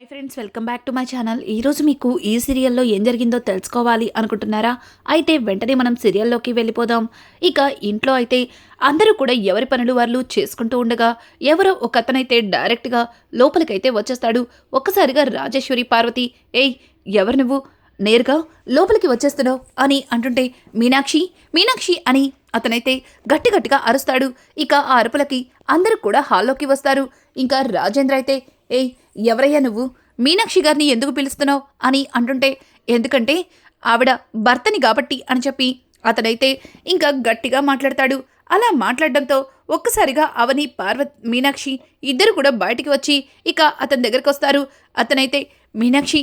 Hi friends welcome back to my channel ఈరోజు మీకు ఈ సీరియల్లో ఏం జరిగిందో తెలుసుకోవాలి అనుకుంటున్నారా? అయితే వెంటనే మనం సీరియల్లోకి వెళ్ళిపోదాం. ఇక ఇంట్లో అయితే అందరూ కూడా ఎవరి పనులు వాళ్ళు చేసుకుంటూ ఉండగా ఎవరో ఒక అతనైతే డైరెక్ట్గా లోపలికైతే వచ్చేస్తాడు. ఒక్కసారిగా రాజేశ్వరి పార్వతి ఏయ్ ఎవరు నువ్వు? నేరుగా లోపలికి వచ్చేస్తున్నావు? అని అంటుంటే మీనాక్షి మీనాక్షి అని అతనైతే గట్టి గట్టిగా అరుస్తాడు. ఇక ఆ అరుపులకి అందరూ కూడా హాల్లోకి వస్తారు. ఇంకా రాజేంద్ర అయితే ఏయ్ ఎవరయ్యా నువ్వు? మీనాక్షి గారిని ఎందుకు పిలుస్తున్నావు అని అంటుంటే ఎందుకంటే ఆవిడ భర్తని కాబట్టి అని చెప్పి అతనైతే ఇంకా గట్టిగా మాట్లాడతాడు. అలా మాట్లాడడంతో ఒక్కసారిగా అవని పార్వత్ మీనాక్షి ఇద్దరు కూడా బయటికి వచ్చి ఇక అతని దగ్గరకు వస్తారు అతనైతే మీనాక్షి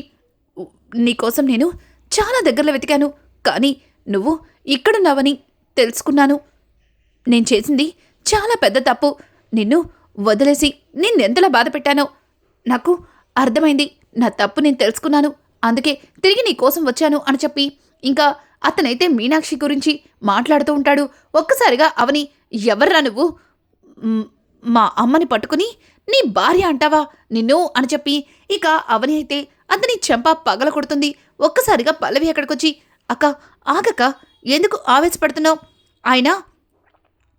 నీకోసం నేను చాలా దగ్గరలో వెతికాను కానీ నువ్వు ఇక్కడున్నావని తెలుసుకున్నాను. నేను చేసింది చాలా పెద్ద తప్పు. నిన్ను వదిలేసి నిన్నెంతలా బాధ పెట్టానో నాకు అర్థమైంది. నా తప్పు నేను తెలుసుకున్నాను. అందుకే తిరిగి నీ కోసం వచ్చాను అని చెప్పి. ఇంకా అతనైతే మీనాక్షి గురించి మాట్లాడుతూ ఉంటాడు. ఒక్కసారిగా అవని ఎవర్రా నువ్వు? మా అమ్మని పట్టుకుని నీ భార్య అంటావా నిన్ను? అని చెప్పి. ఇక అవని అయితే అతని చెంప పగల కొడుతుంది. ఒక్కసారిగా పల్లవి అక్కడికొచ్చి అక్క ఆగక ఎందుకు ఆవేశపడుతున్నావు? ఆయన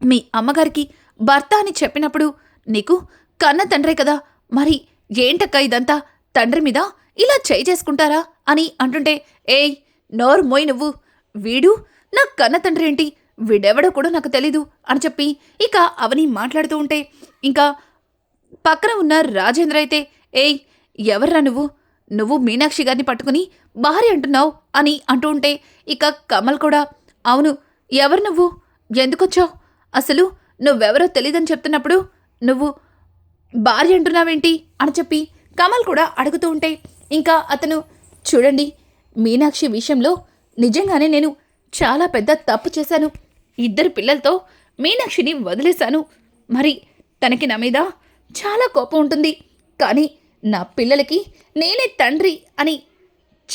మీ అమ్మగారికి భర్త అని చెప్పినప్పుడు నీకు కన్న తండ్రే కదా. మరి ఏంటక్క ఇదంతా? తండ్రి మీద ఇలా చేయి చేసుకుంటారా? అని అంటుంటే ఏయ్ నోరు మోయి నువ్వు. వీడు నా కన్న తండ్రి ఏంటి? వీడెవడో కూడా నాకు తెలీదు అని చెప్పి ఇక అవని మాట్లాడుతూ ఉంటే ఇంకా పక్కన ఉన్న రాజేంద్ర అయితే ఏయ్ ఎవర్రా నువ్వు? నువ్వు మీనాక్షి గారిని పట్టుకుని భార్య అంటున్నావు అని అంటూ ఉంటే ఇక కమల్ కూడా అవును ఎవరు నువ్వు? ఎందుకొచ్చావు? అసలు నువ్వెవరో తెలీదని చెప్తున్నప్పుడు నువ్వు భార్య అంటున్నావేంటి? అని చెప్పి కమల్ కూడా అడుగుతూ ఉంటే ఇంకా అతను చూడండి మీనాక్షి విషయంలో నిజంగానే నేను చాలా పెద్ద తప్పు చేశాను. ఇద్దరు పిల్లలతో మీనాక్షిని వదిలేశాను. మరి తనకి నా మీద చాలా కోపం ఉంటుంది. కానీ నా పిల్లలకి నేనే తండ్రి అని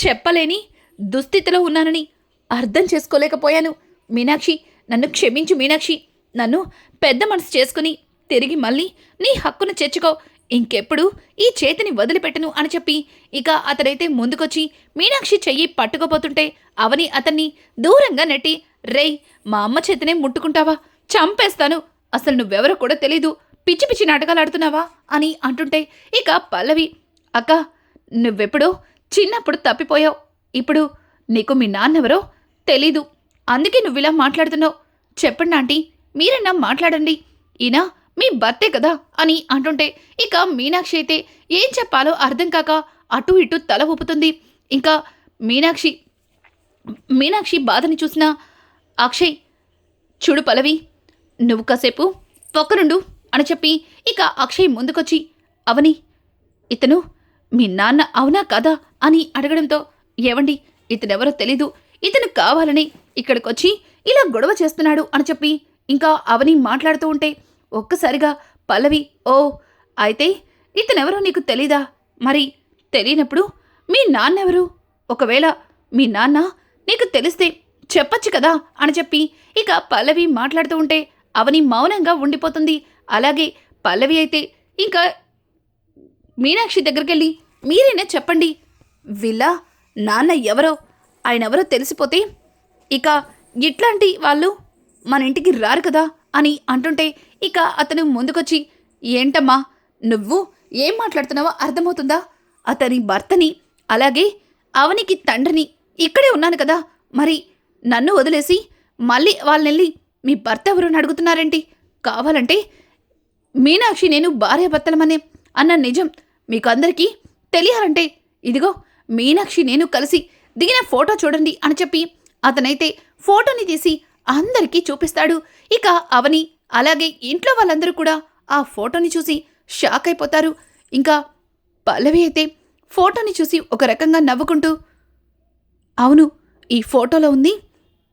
చెప్పలేని దుస్థితిలో ఉన్నానని అర్థం చేసుకోలేకపోయాను. మీనాక్షి నన్ను క్షమించు మీనాక్షి. నన్ను పెద్ద మనసు చేసుకుని తిరిగి మళ్ళీ నీ హక్కును చేర్చుకో. ఇంకెప్పుడు ఈ చేతిని వదిలిపెట్టను అని చెప్పి ఇక అతడైతే ముందుకొచ్చి మీనాక్షి చెయ్యి పట్టుకోపోతుంటే అవని అతన్ని దూరంగా నెట్టి రేయ్ మా అమ్మ చేతినే ముట్టుకుంటావా? చంపేస్తాను. అసలు నువ్వెవరో కూడా తెలీదు. పిచ్చి పిచ్చి నాటకాలు ఆడుతున్నావా? అని అంటుంటే ఇక పల్లవి అక్క నువ్వెప్పుడో చిన్నప్పుడు తప్పిపోయావు. ఇప్పుడు నీకు మీ నాన్నెవరో తెలీదు. అందుకే నువ్వు ఇలా మాట్లాడుతున్నావు. చెప్పండి ఆంటీ మీరన్నా మాట్లాడండి. ఈయన మీ భర్తే కదా అని అంటుంటే ఇక మీనాక్షి అయితే ఏం చెప్పాలో అర్థం కాక అటు ఇటు తల ఊపుతుంది. ఇంకా మీనాక్షి మీనాక్షి బాధని చూసిన అక్షయ్ చూడు పల్లవి నువ్వు కాసేపు పక్కనుండు అని చెప్పి ఇక అక్షయ్ ముందుకొచ్చి అవని ఇతను మీ నాన్న అవునా కాదా? అని అడగడంతో ఏవండి ఇతనెవరో తెలీదు. ఇతను కావాలని ఇక్కడికొచ్చి ఇలా గొడవ చేస్తున్నాడు అని చెప్పి ఇంకా అవని మాట్లాడుతూ ఉంటే ఒక్కసారిగా పల్లవి ఓ అయితే ఇతనెవరో నీకు తెలీదా? మరి తెలియనప్పుడు మీ నాన్నెవరు? ఒకవేళ మీ నాన్న నీకు తెలిస్తే చెప్పచ్చు కదా అని చెప్పి ఇక పల్లవి మాట్లాడుతూ ఉంటే అవని మౌనంగా ఉండిపోతుంది. అలాగే పల్లవి అయితే ఇంకా మీనాక్షి దగ్గరికెళ్ళి మీరైనా చెప్పండి. వీళ్ళ నాన్న ఎవరో ఆయన ఎవరో తెలిసిపోతే ఇక ఇట్లాంటి వాళ్ళు మన ఇంటికి రారు కదా. అని అంటుంటే ఇక అతను ముందుకొచ్చి ఏంటమ్మా నువ్వు ఏం మాట్లాడుతున్నావో అర్థమవుతుందా? అతని భర్తని అలాగే అవనికి తండ్రిని ఇక్కడే ఉన్నాను కదా మరి నన్ను వదిలేసి మళ్ళీ వాళ్ళనెళ్ళి మీ భర్త ఎవరుని అడుగుతున్నారేంటి? కావాలంటే మీనాక్షి నేను భార్యాభర్తలమనే అన్న నిజం మీకు అందరికీ తెలియాలంటే ఇదిగో మీనాక్షి నేను కలిసి దిగిన ఫోటో చూడండి అని చెప్పి అతనైతే ఫోటోని తీసి అందరికీ చూపిస్తాడు. ఇక అవని అలాగే ఇంట్లో వాళ్ళందరూ కూడా ఆ ఫోటోని చూసి షాక్ అయిపోతారు. ఇంకా పల్లవి అయితే ఫోటోని చూసి ఒక రకంగా నవ్వుకుంటూ అవును ఈ ఫోటోలో ఉంది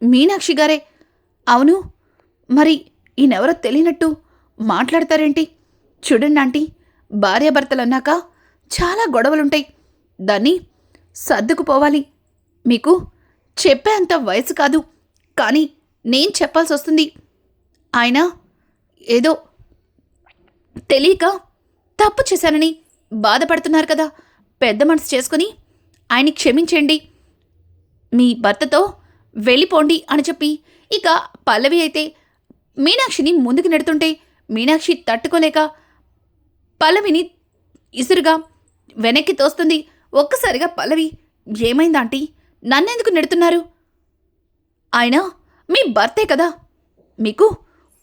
మీనాక్షి గారే. అవును మరి ఈయనెవరో తెలియనట్టు మాట్లాడతారేంటి? చూడండి ఆంటీ భార్యాభర్తలు అన్నాక చాలా గొడవలుంటాయి. దాన్ని సర్దుకుపోవాలి. మీకు చెప్పేంత వయసు కాదు కానీ నేను చెప్పాల్సి వస్తుంది. ఆయన ఏదో తెలియక తప్పు చేశానని బాధపడుతున్నారు కదా. పెద్ద మనసు చేసుకుని ఆయన్ని క్షమించండి. మీ భర్తతో వెళ్ళిపోండి అని చెప్పి ఇక పల్లవి అయితే మీనాక్షిని ముందుకు నెడుతుంటే మీనాక్షి తట్టుకోలేక పల్లవిని ఇసురుగా వెనక్కి తోస్తుంది. ఒక్కసారిగా పల్లవి ఏమైందాంటీ నన్నెందుకు నెడుతున్నారు? ఆయన మీ భర్తే కదా? మీకు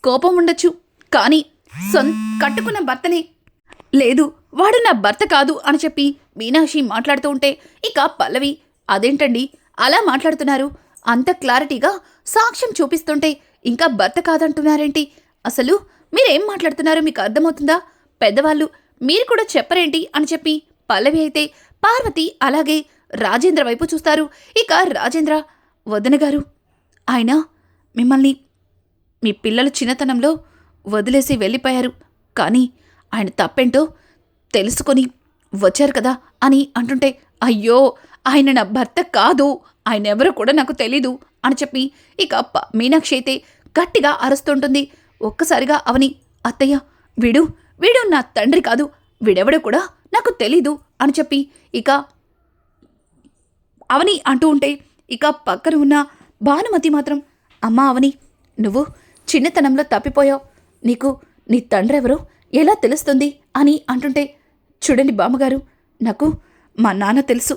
కోపం ఉండొచ్చు కానీ సొం కట్టుకున్న భర్తనే. లేదు వాడు నా భర్త కాదు అని చెప్పి మీనాక్షి మాట్లాడుతూ ఉంటే ఇక పల్లవి అదేంటండి? అలా మాట్లాడుతున్నారు. అంత క్లారిటీగా సాక్ష్యం చూపిస్తుంటే ఇంకా భర్త కాదంటున్నారేంటి? అసలు మీరేం మాట్లాడుతున్నారో మీకు అర్థమవుతుందా? పెద్దవాళ్ళు మీరు కూడా చెప్పరేంటి? అని చెప్పి పల్లవి అయితే పార్వతి అలాగే రాజేంద్ర వైపు చూస్తారు. ఇక రాజేంద్ర వదన గారు ఆయన మిమ్మల్ని మీ పిల్లలు చిన్నతనంలో వదిలేసి వెళ్ళిపోయారు. కానీ ఆయన తప్పేంటో తెలుసుకొని వచ్చారు కదా అని అంటుంటే అయ్యో ఆయన నా భర్త కాదు ఆయన ఎవరో కూడా నాకు తెలీదు అని చెప్పి ఇక ప- మీనాక్షి అయితే గట్టిగా అరుస్తుంటుంది ఒక్కసారిగా అవని అత్తయ్య వీడు వీడు నా తండ్రి కాదు వీడెవడో కూడా నాకు తెలీదు అని చెప్పి ఇక అవని అంటూ ఉంటే ఇక పక్కన ఉన్న భానుమతి మాత్రం అమ్మా అవని నువ్వు చిన్నతనంలో తప్పిపోయావు. నీకు నీ తండ్రి ఎవరో ఎలా తెలుస్తుంది? అని అంటుంటే చూడండి బామ్మగారు నాకు మా నాన్న తెలుసు.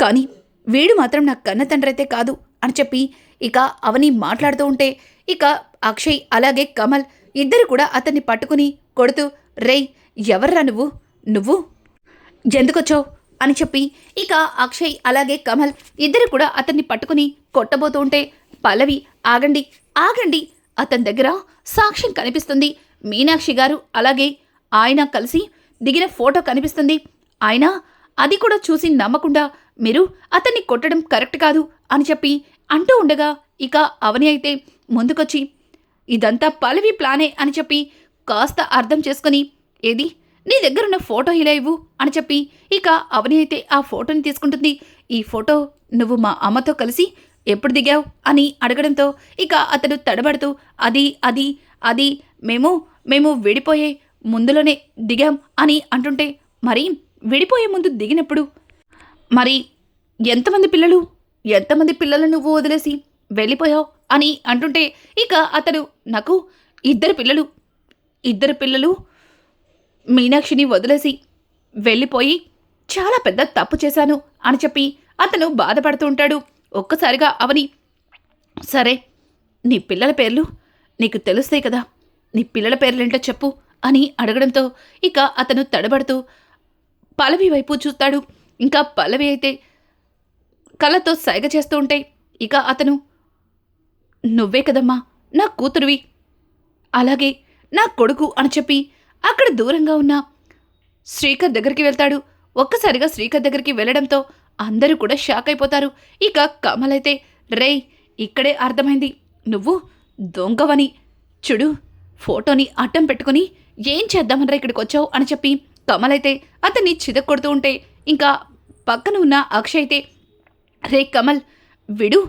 కానీ వీడు మాత్రం నా కన్న తండ్రి అయితే కాదు అని చెప్పి ఇక అవని మాట్లాడుతూ ఉంటే ఇక అక్షయ్ అలాగే కమల్ ఇద్దరు కూడా అతన్ని పట్టుకుని కొడుతూ రేయ్ ఎవర్రా నువ్వు? నువ్వు? ఎందుకొచ్చావు? అని చెప్పి ఇక అక్షయ్ అలాగే కమల్ ఇద్దరు కూడా అతన్ని పట్టుకుని కొట్టబోతూ ఉంటే పల్లవి ఆగండి ఆగండి. అతని దగ్గర సాక్ష్యం కనిపిస్తుంది. మీనాక్షి గారు అలాగే ఆయన కలిసి దిగిన ఫోటో కనిపిస్తుంది. ఆయన అది కూడా చూసి నమ్మకుండా మీరు అతన్ని కొట్టడం కరెక్ట్ కాదు అని చెప్పి అంటూ ఉండగా ఇక అవని అయితే ముందుకొచ్చి ఇదంతా పలవి ప్లానే అని చెప్పి కాస్త అర్థం చేసుకుని ఏది? నీ దగ్గరున్న ఫోటో ఇలా ఇవ్వు అని చెప్పి ఇక అవని అయితే ఆ ఫోటోని తీసుకుంటుంది. ఈ ఫోటో నువ్వు మా అమ్మతో కలిసి ఎప్పుడు దిగావు అని అడగడంతో ఇక అతడు తడబడుతూ అది అది అది మేము మేము విడిపోయే ముందులోనే దిగాం అని అంటుంటే మరి విడిపోయే ముందు దిగినప్పుడు? మరి ఎంతమంది పిల్లలు ఎంతమంది పిల్లలు నువ్వు వదిలేసి వెళ్ళిపోయావు అని అంటుంటే ఇక అతడు నాకు ఇద్దరు పిల్లలు ఇద్దరు పిల్లలు మీనాక్షిని వదిలేసి వెళ్ళిపోయి చాలా పెద్ద తప్పు చేశాను అని చెప్పి అతను బాధపడుతూ ఉంటాడు. ఒక్కసారిగా అవని సరే నీ పిల్లల పేర్లు నీకు తెలుస్తాయి కదా నీ పిల్లల పేర్లేంటో చెప్పు అని అడగడంతో ఇక అతను తడబడుతూ పలవి వైపు చూస్తాడు. ఇంకా పల్లవి అయితే కళ్ళతో సైగ చేస్తూ ఉంటే ఇక అతను నువ్వే కదమ్మా నా కూతురువి అలాగే నా కొడుకు అని చెప్పి అక్కడ దూరంగా ఉన్న శ్రీకర్ దగ్గరికి వెళ్తాడు. ఒక్కసారిగా శ్రీకర్ దగ్గరికి వెళ్ళడంతో అందరూ కూడా షాక్ అయిపోతారు. ఇక కమల్ అయితే రేయ్ ఇక్కడే అర్థమైంది. నువ్వు దొంగవని. చూడు ఫోటోని అడ్డం పెట్టుకుని ఏం చేద్దామనరా ఇక్కడికి వచ్చావు? అని చెప్పి కమల్ అయితే అతన్ని చిదక్కొడుతూ ఉంటే ఇంకా పక్కన ఉన్న అక్షయ్ అయితే రే కమల్ విడు.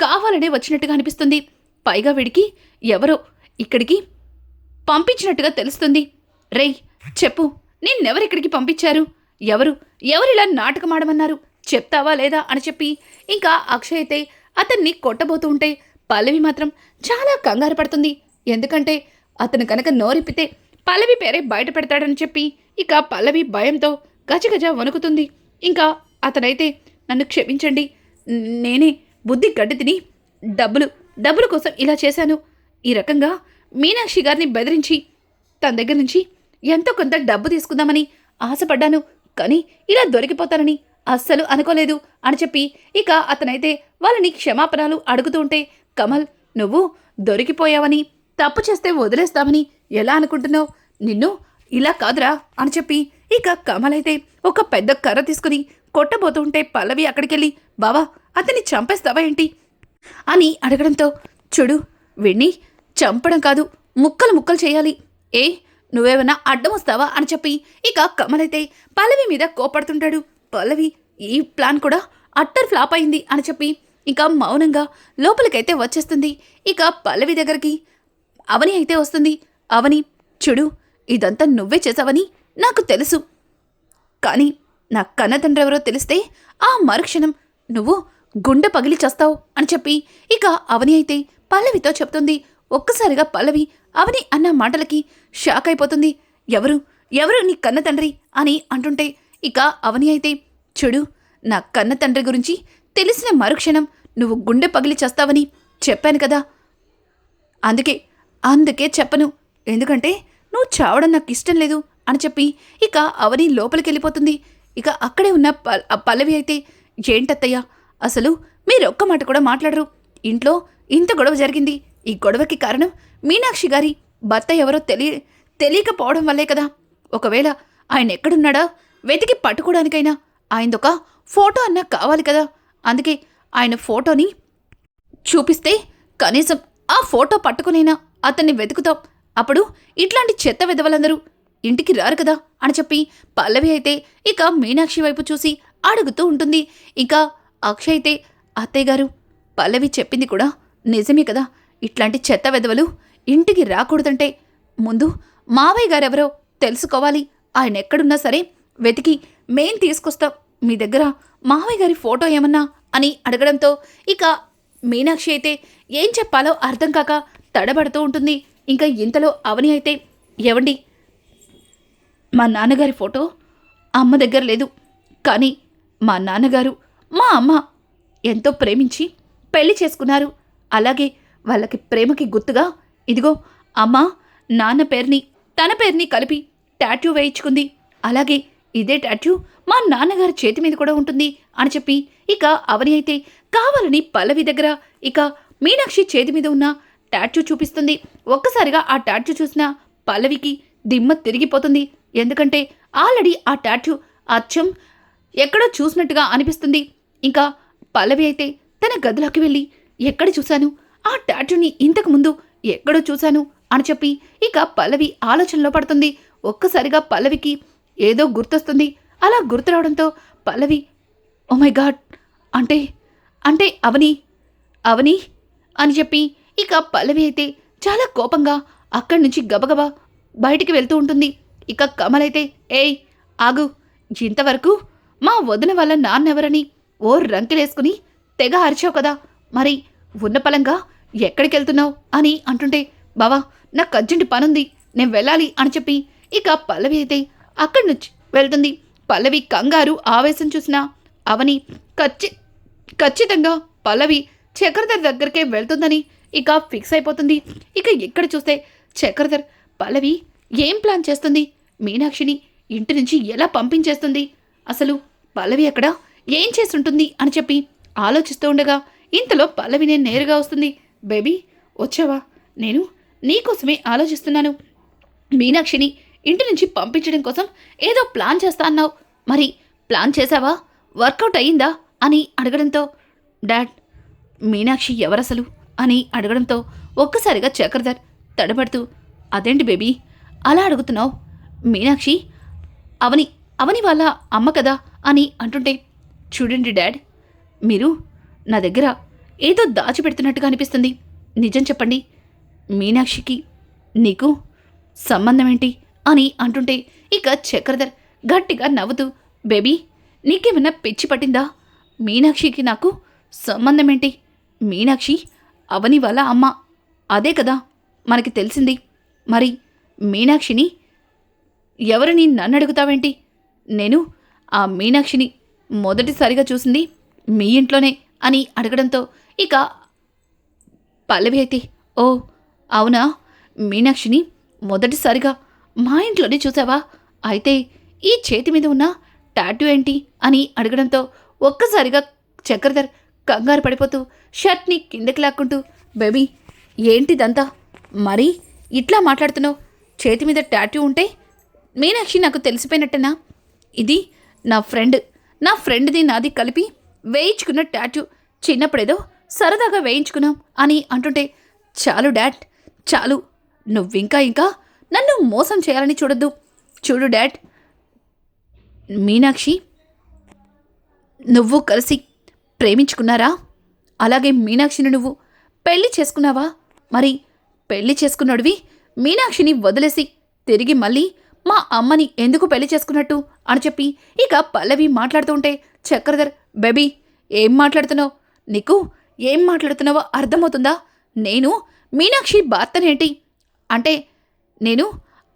కావాలనే వచ్చినట్టుగా అనిపిస్తుంది. పైగా వీడికి ఎవరో ఇక్కడికి పంపించినట్టుగా తెలుస్తుంది. రేయ్ చెప్పు. నిన్నెవరిక్కడికి పంపించారు? ఎవరు? ఎవరిలా నాటకమాడమన్నారు? చెప్తావా లేదా అని చెప్పి ఇంకా అక్షయ్ అయితే అతన్ని కొట్టబోతూ ఉంటే పల్లవి మాత్రం చాలా కంగారు పడుతుంది. ఎందుకంటే అతను కనుక నోరిప్పితే పల్లవి పేరే బయట పెడతాడని చెప్పి ఇక పల్లవి భయంతో గజగజ వణుకుతుంది. ఇంకా అతనైతే నన్ను క్షమించండి. నేనే బుద్ధి గడ్డి తిని డబ్బులు డబ్బుల కోసం ఇలా చేశాను. ఈ రకంగా మీనాక్షి గారిని బెదిరించి తన దగ్గర నుంచి ఎంతో కొంత డబ్బు తీసుకుందామని ఆశపడ్డాను కానీ ఇలా దొరికిపోతానని అస్సలు అనుకోలేదు అని చెప్పి ఇక అతనైతే వాళ్ళని క్షమాపణలు అడుగుతూ ఉంటే కమల్ నువ్వు దొరికిపోయావని తప్పు చేస్తే వదిలేస్తామని ఎలా అనుకుంటున్నావు? నిన్ను ఇలా కాదురా అని చెప్పి ఇక కమల్ అయితే ఒక పెద్ద కర్ర తీసుకుని కొట్టబోతూ ఉంటే పల్లవి అక్కడికెళ్ళి బావా అతన్ని చంపేస్తావా ఏంటి? అని అడగడంతో చూడు వీణ్ణి చంపడం కాదు ముక్కలు ముక్కలు చేయాలి. ఏ? నువ్వేమన్నా అడ్డం వస్తావా అని చెప్పి ఇక కమలైతే పల్లవి మీద కోపడుతుంటాడు. పల్లవి ఈ ప్లాన్ కూడా అట్టర్ ఫ్లాప్ అయింది అని చెప్పి ఇక మౌనంగా లోపలికైతే వచ్చేస్తుంది. ఇక పల్లవి దగ్గరికి అవని అయితే వస్తుంది. అవని చూడు ఇదంతా నువ్వే చేసావని నాకు తెలుసు. కానీ నా కన్నతండ్రి ఎవరో తెలిస్తే ఆ మరుక్షణం నువ్వు గుండె పగిలి చేస్తావు అని చెప్పి ఇక అవని అయితే పల్లవితో చెప్తుంది. ఒక్కసారిగా పల్లవి అవని అన్న మాటలకి షాక్ అయిపోతుంది. ఎవరు? ఎవరు నీ కన్న తండ్రి? అని అంటుంటే ఇక అవని అయితే చూడు నా కన్న తండ్రి గురించి తెలిసిన మరుక్షణం నువ్వు గుండె పగిలి చేస్తావని చెప్పాను కదా. అందుకే అందుకే చెప్పను. ఎందుకంటే నువ్వు చావడం నాకు ఇష్టం లేదు అని చెప్పి ఇక అవని లోపలికి వెళ్ళిపోతుంది. ఇక అక్కడే ఉన్న పల్లవి అయితే ఏంటత్తయ్య? అసలు మీరు ఒక్క మాట కూడా మాట్లాడరు. ఇంట్లో ఇంత గొడవ జరిగింది. ఈ గొడవకి కారణం మీనాక్షి గారి భర్త ఎవరో తెలియ తెలియకపోవడం వల్లే కదా. ఒకవేళ ఆయన ఎక్కడున్నాడా? వెతికి పట్టుకోవడానికైనా ఆయనదొక ఫోటో అన్నా కావాలి కదా. అందుకే ఆయన ఫోటోని చూపిస్తే కనీసం ఆ ఫోటో పట్టుకునైనా అతన్ని వెతుకుతాం. అప్పుడు ఇట్లాంటి చెత్త విధవలందరూ ఇంటికి రారు కదా అని చెప్పి పల్లవి అయితే ఇక మీనాక్షి వైపు చూసి అడుగుతూ ఉంటుంది. ఇంకా అక్షయ్ అయితే అత్తయ్య గారు పల్లవి చెప్పింది కూడా నిజమే కదా. ఇట్లాంటి చెత్త వెదవలు ఇంటికి రాకూడదంటే ముందు మావయ్య గారెవరో తెలుసుకోవాలి. ఆయన ఎక్కడున్నా సరే వెతికి మేం తీసుకొస్తాం. మీ దగ్గర మావయ్య గారి ఫోటో ఏమన్నా అని అడగడంతో ఇక మీనాక్షి అయితే ఏం చెప్పాలో అర్థం కాక తడబడుతూ ఉంటుంది. ఇంకా ఇంతలో అవని అయితే ఎవండి మా నాన్నగారి ఫోటో అమ్మ దగ్గర లేదు. కానీ మా నాన్నగారు మా అమ్మ ఎంతో ప్రేమించి పెళ్ళి చేసుకున్నారు. అలాగే వాళ్ళకి ప్రేమకి గుర్తుగా ఇదిగో అమ్మ నాన్న పేరుని తన పేరుని కలిపి టాట్యూ వేయించుకుంది. అలాగే ఇదే టాట్యూ మా నాన్నగారి చేతి మీద కూడా ఉంటుంది అని చెప్పి ఇక అవని అయితే కావాలని పల్లవి దగ్గర ఇక మీనాక్షి చేతి మీద ఉన్న టాట్యూ చూపిస్తుంది. ఒక్కసారిగా ఆ టాట్యూ చూసిన పల్లవికి దిమ్మ తిరిగిపోతుంది. ఎందుకంటే ఆల్రెడీ ఆ టాట్యూ అచ్చం ఎక్కడో చూసినట్టుగా అనిపిస్తుంది. ఇంకా పల్లవి అయితే తన గదిలోకి వెళ్ళి ఎక్కడ చూశాను? ఆ టాటూని ఇంతకుముందు ఎక్కడో చూశాను అని చెప్పి ఇక పల్లవి ఆలోచనలో పడుతుంది. ఒక్కసారిగా పల్లవికి ఏదో గుర్తొస్తుంది. అలా గుర్తు రావడంతో పల్లవి ఓ మై గాడ్! అంటే అంటే అవని అవని? అని చెప్పి ఇక పల్లవి అయితే చాలా కోపంగా అక్కడి నుంచి గబగబా బయటికి వెళ్తూ ఉంటుంది. ఇక కమల్ అయితే ఏయ్ ఆగు! ఇంతవరకు మా వదిన వల్ల నాన్నెవరని ఓ రంకెలేసుకుని తెగ అరిచావు కదా! మరి ఉన్న పలంగా ఎక్కడికి వెళ్తున్నావు అని అంటుంటే బావా నాకు అర్జెంట్ పనుంది. నేను వెళ్ళాలి అని చెప్పి ఇక పల్లవి అయితే అక్కడి నుంచి వెళ్తుంది. పల్లవి కంగారు ఆవేశం చూసిన అవని ఖచ్చి ఖచ్చితంగా పల్లవి చక్రధర్ దగ్గరికే వెళ్తుందని ఇక ఫిక్స్ అయిపోతుంది. ఇక ఇక్కడ చూస్తే చక్రధర్ పల్లవి ఏం ప్లాన్ చేస్తుంది? మీనాక్షిని ఇంటి నుంచి ఎలా పంపించేస్తుంది? అసలు పల్లవి అక్కడ ఏం చేస్తుంటుంది అని చెప్పి ఆలోచిస్తూ ఉండగా ఇంతలో పల్లవి నేను నేరుగా వస్తుంది. బేబీ వచ్చావా? నేను నీకోసమే ఆలోచిస్తున్నాను. మీనాక్షిని ఇంటి నుంచి పంపించడం కోసం ఏదో ప్లాన్ చేస్తా అన్నావు. మరి ప్లాన్ చేశావా? వర్కౌట్ అయ్యిందా? అని అడగడంతో డాడ్ మీనాక్షి ఎవరసలు? అని అడగడంతో ఒక్కసారిగా చక్రధర్ తడబడుతూ అదేంటి బేబీ అలా అడుగుతున్నావు? మీనాక్షి అవని అవని వాళ్ళ అమ్మ కదా? అని అంటుంటే చూడండి డాడ్ మీరు నా దగ్గర ఏదో దాచిపెడుతున్నట్టుగా అనిపిస్తుంది. నిజం చెప్పండి. మీనాక్షికి నీకు సంబంధం ఏంటి అని అంటుంటే ఇక చక్రధర్ గట్టిగా నవ్వుతూ బేబీ నీకేమైనా పిచ్చి పట్టిందా? మీనాక్షికి నాకు సంబంధం ఏంటి మీనాక్షి అవని వాళ్ళ అమ్మ. అదే కదా మనకి తెలిసింది. మరి మీనాక్షిని ఎవరిని నన్ను అడుగుతావేంటి? నేను ఆ మీనాక్షిని మొదటిసారిగా చూసింది మీ ఇంట్లోనే అని అడగడంతో ఇక పల్లవి అయితే ఓ అవునా? మీనాక్షిని మొదటిసారిగా మా ఇంట్లోనే చూసావా? అయితే ఈ చేతి మీద ఉన్న టాటూ ఏంటి? అని అడగడంతో ఒక్కసారిగా చక్రధర్ కంగారు పడిపోతూ షర్ట్ని కిందకి లాక్కుంటూ బేబీ ఏంటిదంతా? మరి ఇట్లా మాట్లాడుతున్నావు? చేతి మీద టాటూ ఉంటే మీనాక్షి నాకు తెలిసిపోయినట్టేనా? ఇది నా ఫ్రెండ్ నా ఫ్రెండ్ది నాది కలిపి వేయించుకున్న టాటూ చిన్నప్పుడేదో సరదాగా వేయించుకున్నాం అని అంటుంటే చాలు డాడ్ చాలు. నువ్వింకా ఇంకా నన్ను మోసం చేయాలని చూడొద్దు. చూడు డాడ్ మీనాక్షి నువ్వు కలిసి ప్రేమించుకున్నారా? అలాగే మీనాక్షిని నువ్వు పెళ్ళి చేసుకున్నావా? మరి పెళ్ళి చేసుకున్నాడువి మీనాక్షిని వదిలేసి తిరిగి మళ్ళీ మా అమ్మని ఎందుకు పెళ్ళి చేసుకున్నట్టు? అని చెప్పి ఇక పల్లవి మాట్లాడుతుంటే చక్రధర్ బేబీ ఏం మాట్లాడుతున్నావు? నీకు ఏం మాట్లాడుతున్నావో అర్థమవుతుందా? నేను మీనాక్షి భర్తనేంటి? అంటే నేను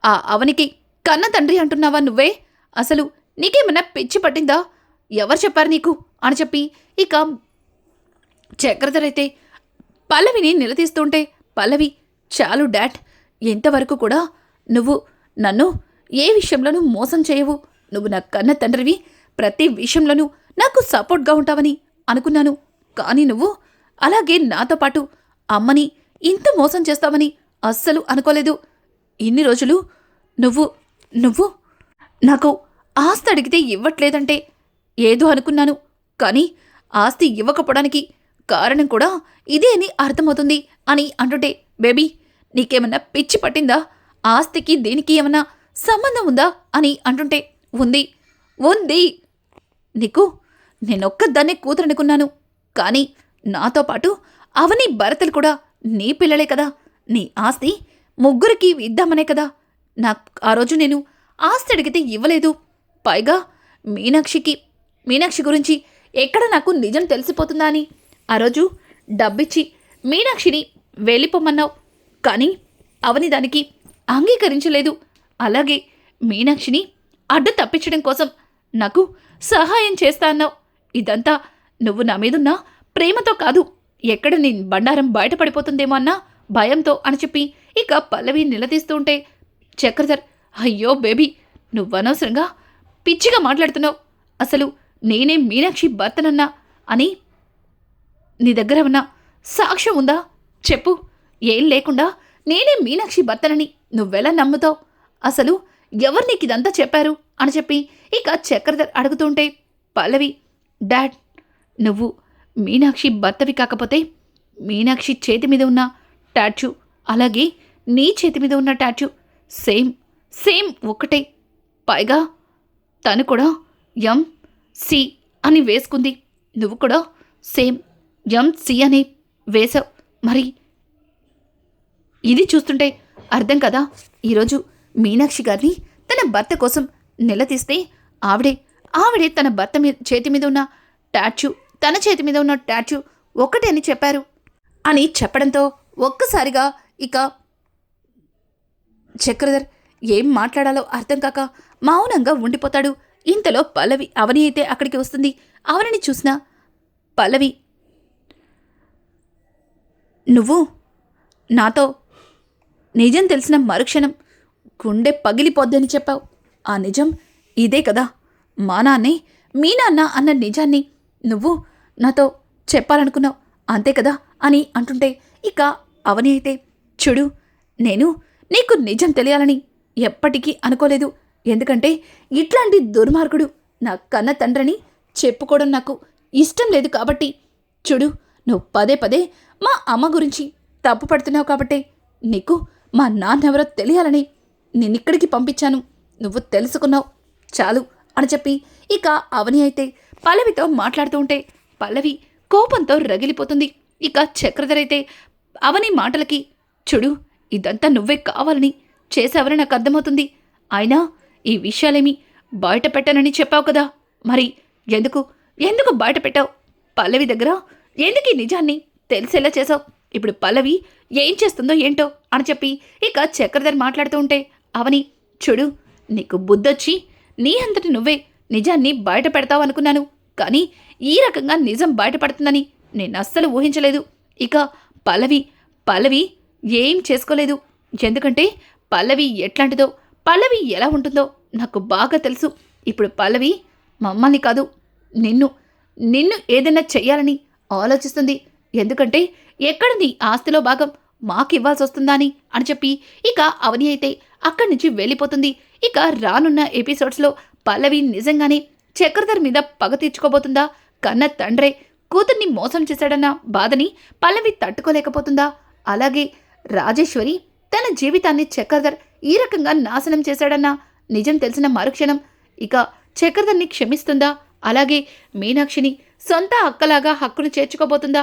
ఆ అవనికి కన్న తండ్రి అంటున్నావా నువ్వే? అసలు నీకేమన్నా పిచ్చి పట్టిందా? ఎవరు చెప్పారు నీకు? అని చెప్పి ఇక చక్రధర్ అయితే పల్లవిని నిలదీస్తుంటే పల్లవి చాలు డాడ్ ఎంతవరకు కూడా నువ్వు నన్ను ఏ విషయంలోనూ మోసం చేయవు. నువ్వు నా కన్న తండ్రివి. ప్రతి విషయంలోనూ నాకు సపోర్ట్గా ఉంటావని అనుకున్నాను. కానీ నువ్వు అలాగే నాతో పాటు అమ్మని ఇంత మోసం చేస్తావని అస్సలు అనుకోలేదు. ఇన్ని రోజులు నువ్వు నువ్వు నాకు ఆస్తి అడిగితే ఇవ్వట్లేదంటే ఏదో అనుకున్నాను. కానీ ఆస్తి ఇవ్వకపోవడానికి కారణం కూడా ఇదే అని అర్థమవుతుంది అని అంటుంటే బేబీ నీకేమన్నా పిచ్చి పట్టిందా? ఆస్తికి దీనికి ఏమన్నా సంబంధం ఉందా అని అంటుంటే ఉంది. ఉంది. నీకు నేనొక్కదాన్నే కూతురనుకున్నాను. కానీ నాతో పాటు అవని భరతలు కూడా నీ పిల్లలే కదా. నీ ఆస్తి ముగ్గురికి ఇద్దామనే కదా. నాకు ఆ రోజు నేను ఆస్తి అడిగితే ఇవ్వలేదు. పైగా మీనాక్షికి మీనాక్షి గురించి ఎక్కడ నాకు నిజం తెలిసిపోతుందా అని ఆ రోజు డబ్బిచ్చి మీనాక్షిని వెళ్ళిపోమన్నావు. కానీ అవని దానికి అంగీకరించలేదు. అలాగే మీనాక్షిని అడ్డు తప్పించడం కోసం నాకు సహాయం చేస్తా అన్నావు. ఇదంతా నువ్వు నా మీదున్న ప్రేమతో కాదు. ఎక్కడ నీ బండారం బయటపడిపోతుందేమో అన్న భయంతో అని చెప్పి ఇక పల్లవి నిలదీస్తూ ఉంటే చక్రధర్ అయ్యో బేబీ నువ్వనవసరంగా పిచ్చిగా మాట్లాడుతున్నావు. అసలు నేనే మీనాక్షి భర్తనన్నా అని నీ దగ్గర ఉన్న సాక్ష్యం ఉందా? చెప్పు. ఏం లేకుండా నేనే మీనాక్షి భర్తనని నువ్వెలా నమ్ముతావు? అసలు ఎవరు నీకు ఇదంతా చెప్పారు? అని చెప్పి ఇక చక్రధర్ అడుగుతుంటే పల్లవి డాడ్ నువ్వు మీనాక్షి భర్తవి కాకపోతే మీనాక్షి చేతి మీద ఉన్న టాచు అలాగే నీ చేతి మీద ఉన్న టాచు సేమ్ సేమ్ ఒకటే పైగా తను కూడా ఎం సి అని వేసుకుంది. నువ్వు కూడా సేమ్ ఎం సి అని వేసావు మరి ఇది చూస్తుంటే అర్థం కదా? ఈరోజు మీనాక్షి గారిని తన భర్త కోసం నిలదీస్తే ఆవిడే ఆవిడే తన భర్త మీద చేతి మీద ఉన్న టాచు తన చేతి మీద ఉన్న టాచు ఒకటే అని చెప్పారు. అని చెప్పడంతో ఒక్కసారిగా ఇక చక్రధర్ ఏం మాట్లాడాలో అర్థం కాక మౌనంగా ఉండిపోతాడు. ఇంతలో పల్లవి అవని అయితే అక్కడికి వస్తుంది. అవనిని చూసిన పల్లవి నువ్వు నాతో నిజం తెలిసిన మరుక్షణం గుండె పగిలిపోద్దని చెప్పావు. ఆ నిజం ఇదే కదా. మా నాన్నే మీ నాన్న అన్న నిజాన్ని నువ్వు నాతో చెప్పాలనుకున్నావు. అంతే కదా అని అంటుంటే ఇక అవని అయితే చూడు నేను నీకు నిజం తెలియాలని ఎప్పటికీ అనుకోలేదు. ఎందుకంటే ఇట్లాంటి దుర్మార్గుడు నా కన్న తండ్రిని చెప్పుకోవడం నాకు ఇష్టం లేదు కాబట్టి. చూడు నువ్వు పదే పదే మా అమ్మ గురించి తప్పు పడుతున్నావు కాబట్టే నీకు మా నాన్నెవరో తెలియాలని నిన్నిక్కడికి పంపించాను. నువ్వు తెలుసుకున్నావు. చాలు అని చెప్పి ఇక అవని అయితే పల్లవితో మాట్లాడుతూ ఉంటే పల్లవి కోపంతో రగిలిపోతుంది. ఇక చక్రధర్ అయితే అవని మాటలకి చూడు ఇదంతా నువ్వే కావాలని చేసావని నాకు అర్థమవుతుంది. అయినా ఈ విషయాలేమి బయట పెట్టానని చెప్పావు కదా. మరి ఎందుకు ఎందుకు బయట పెట్టావు పల్లవి దగ్గర ఎందుకు ఈ నిజాన్ని తెలిసేలా చేసావు ఇప్పుడు పల్లవి ఏం చేస్తుందో ఏంటో? అని చెప్పి ఇక చక్రధర్ మాట్లాడుతూ ఉంటే అవని చూడు నీకు బుద్ధొచ్చి నీ అంతటి నువ్వే నిజాన్ని బయట పెడతావు అనుకున్నాను కానీ ఈ రకంగా నిజం బయటపడుతుందని నేను అస్సలు ఊహించలేదు. ఇక పల్లవి పల్లవి ఏం చేసుకోలేదు. ఎందుకంటే పల్లవి ఎట్లాంటిదో పల్లవి ఎలా ఉంటుందో నాకు బాగా తెలుసు. ఇప్పుడు పల్లవి మమ్మల్ని కాదు నిన్ను నిన్ను ఏదైనా చెయ్యాలని ఆలోచిస్తుంది. ఎందుకంటే ఎక్కడ నీ ఆస్తిలో భాగం మాకు ఇవ్వాల్సి వస్తుందా అని అని చెప్పి ఇక అవని అయితే అక్కడి నుంచి వెళ్ళిపోతుంది. ఇక రానున్న ఎపిసోడ్స్లో పల్లవి నిజంగానే చక్రధర్ మీద పగ తీర్చుకోబోతుందా? కన్న తండ్రే కూతుర్ని మోసం చేశాడన్న బాధని పల్లవి తట్టుకోలేకపోతుందా? అలాగే రాజేశ్వరి తన జీవితాన్ని చక్రధర్ ఈ రకంగా నాశనం చేశాడన్న నిజం తెలిసిన మరుక్షణం ఇక చక్రధర్ని క్షమిస్తుందా? అలాగే మీనాక్షిని సొంత అక్కలాగా హక్కును చేర్చుకోబోతుందా?